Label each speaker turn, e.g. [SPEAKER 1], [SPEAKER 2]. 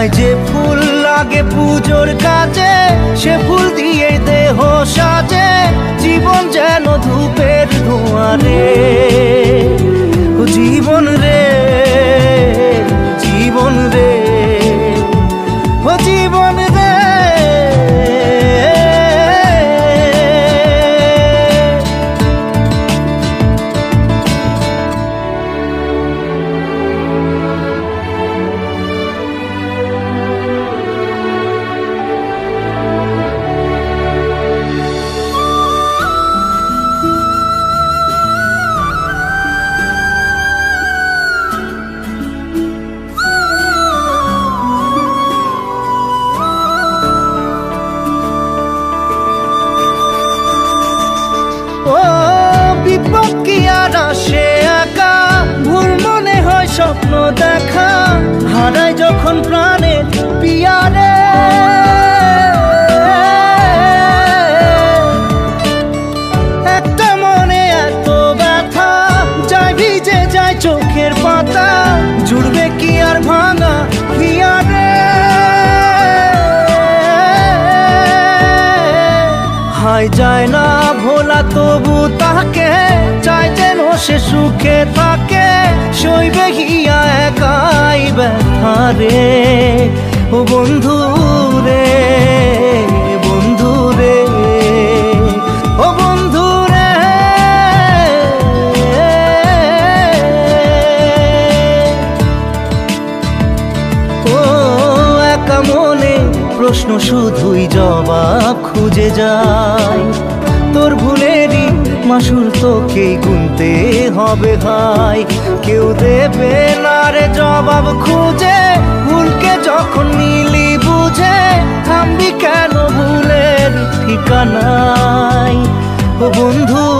[SPEAKER 1] হায় যে ফুল লাগে পুজোর কাজে, সে ফুল দিয়ে দেহ সাজে। জীবন যেন ধূপের ধোঁয়ারে আর আসে একা। ভুল মনে হয় স্বপ্ন দেখা। হারায় যখন প্রাণের পিয়ারে। একটা মনে এত ভিজে চোখের কি আর ভাঙা যায় না তবু তাকে চাই যেন সে সুখে থাকে, সইবে গিয়া একাই ব্যথা রে। ও বন্ধু রে বন্ধু রে, ও বন্ধু রে। প্রশ্ন শুধুই জবাব খুঁজে যায় তোর ভুলেরই মাসুর তোকেই গুনতে হবে ভাই। কেউ দেবে না রে জবাব খুঁজে। ভুলকে যখন নিলি বুঝে, থামবি কেন ভুলের ঠিকানায়? ও বন্ধু